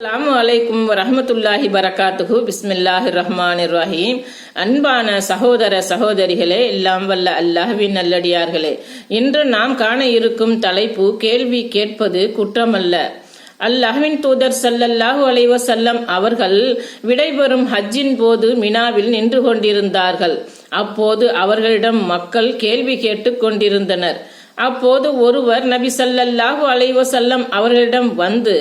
அலாம் வலைக்கும் வரஹ்மத்துல்லாஹி பரகாத்துஹு பிஸ்மில்லாஹி ரஹ்மான் ரஹீம். அன்பான சகோதர சகோதரிகளே எல்லாம் வல்ல அல்லாஹ்வின் நல்லடியார்களே. இன்று நாம் காண இருக்கும் தலைப்பு கேள்வி கேட்பது குற்றமல்ல. அல்லாஹ்வின் தூதர் சல்லல்லாஹு அலைஹி செல்லம் அவர்கள் விடைபெறும் ஹஜ்ஜின் போது மினாவில் நின்று கொண்டிருந்தார்கள். அப்போது அவர்களிடம் மக்கள் கேள்வி கேட்டுக் கொண்டிருந்தனர். அப்போது ஒருவர் நபி சல்லல்லாஹு அலைஹி செல்லம் அவர்களிடம் வந்து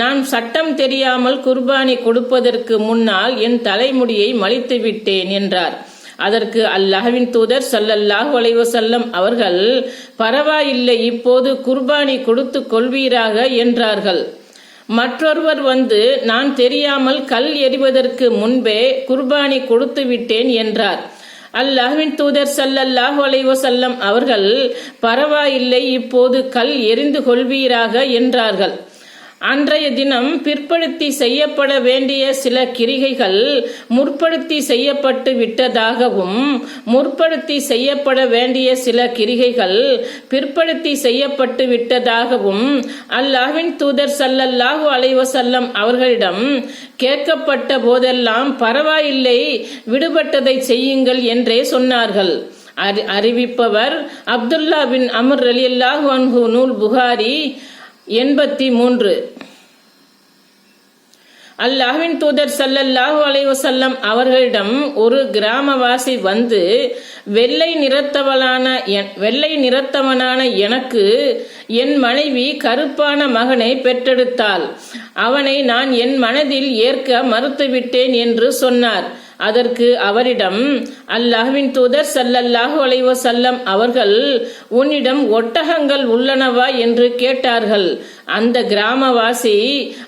நான் சட்டம் தெரியாமல் குர்பானி கொடுப்பதற்கு முன்னால் என் தலைமுடியை மலித்து விட்டேன் என்றார். அதற்கு அல்லாஹ்வின் தூதர் சல்லல்லாஹு அலைவ செல்லம் அவர்கள் பரவாயில்லை இப்போது குர்பானி கொடுத்து கொள்வீராக என்றார்கள். மற்றொருவர் வந்து நான் தெரியாமல் கல் எறிவதற்கு முன்பே குர்பானி கொடுத்து விட்டேன் என்றார். அல்லாஹ்வின் தூதர் சல்லல்லாஹ் அலைஹி செல்லம் அவர்கள் பரவாயில்லை இப்போது கல் எரிந்து கொள்வீராக என்றார்கள். அன்றைய தினம் பிற்படுத்தி செய்யப்பட வேண்டிய சில கிரிகைகள் முற்படுத்தி செய்யப்பட்டு விட்டதாகவும் முற்படுத்தி செய்யப்பட வேண்டிய சில கிரிகைகள் பிற்படுத்தி செய்யப்பட்டு விட்டதாகவும் அல்லாஹ்வின் தூதர் சல்லல்லாஹு அலைவசல்லம் அவர்களிடம் கேட்கப்பட்ட போதெல்லாம் பரவாயில்லை விடுபட்டதை செய்யுங்கள் என்றே சொன்னார்கள். அறி- அறிவிப்பவர் அப்துல்லா பின் அமர் ரலியல்லாஹு அன்ஹு நூல் புகாரி எண்பத்தி மூன்று. அல்லாஹ்வின் தூதர் சல்லல்லாஹு அலைவசல்லம் அவர்களிடம் ஒரு கிராமவாசி வந்து வெள்ளை நிறத்தவளான என்- வெள்ளை நிறத்தவனான எனக்கு என் மனைவி கருப்பான மகனை பெற்றெடுத்தாள். அவனை நான் என் மனதில் ஏற்க மறுத்துவிட்டேன் என்று சொன்னார். அதற்கு அவரிடம் அல்லாஹ்வின் தூதர் சல்லல்லாஹு அலைஹி வஸல்லம் அவர்கள் உன்னிடம் ஒட்டகங்கள் உள்ளனவா? என்று கேட்டார்கள். அந்த கிராமவாசி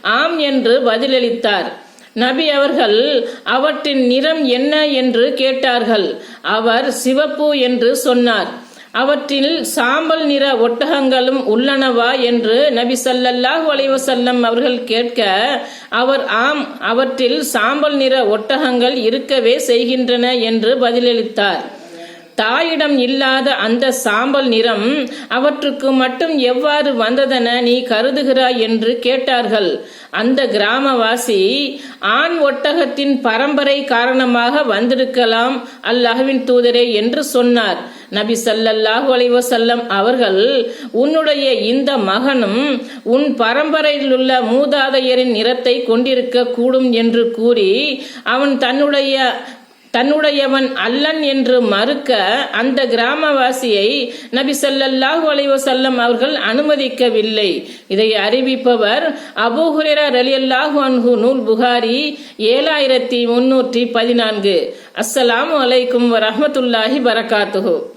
ஆம் என்று பதிலளித்தார். நபி அவர்கள் அவற்றின் நிறம் என்ன? என்று கேட்டார்கள். அவர் சிவப்பு என்று சொன்னார். அவற்றில் சாம்பல் நிற ஒட்டகங்களும் உள்ளனவா என்று நபி சல்லல்லாஹு அலைவசல்லம் அவர்கள் கேட்க அவர் ஆம் அவற்றில் சாம்பல் நிற ஒட்டகங்கள் இருக்கவே செய்கின்றன என்று பதிலளித்தார். தாயிடம் இல்லாத அந்த சாம்பல் நிறம் அவற்றுக்கு மட்டும் எவ்வாறு வந்ததென நீ கருதுகிறாய்? என்று கேட்டார்கள். அந்த கிராமவாசி ஆண் ஒட்டகத்தின் பரம்பரை காரணமாக வந்திருக்கலாம் அல்லாஹ்வின் தூதரே என்று சொன்னார். நபி சல்லல்லாஹு அலைஹி செல்லம் அவர்கள் உன்னுடைய இந்த மகனும் உன் பரம்பரையில் உள்ள மூதாதையரின் நிறத்தை கொண்டிருக்க கூடும் என்று கூறி அவன் தன்னுடைய தன்னுடையவன் அல்லன் என்று மறுக்க அந்த கிராமவாசியை நபி சல்லல்லாஹு அலைவசல்லம் அவர்கள் அனுமதிக்கவில்லை. இதை அறிவிப்பவர் அபூ அலி ரலியல்லாஹு அன்ஹு நூல் புகாரி ஏழாயிரத்தி முன்னூற்றி பதினான்கு. அஸ்ஸலாமு அலைக்கும் வரமத்துல்லாஹி பரகாத்துஹு.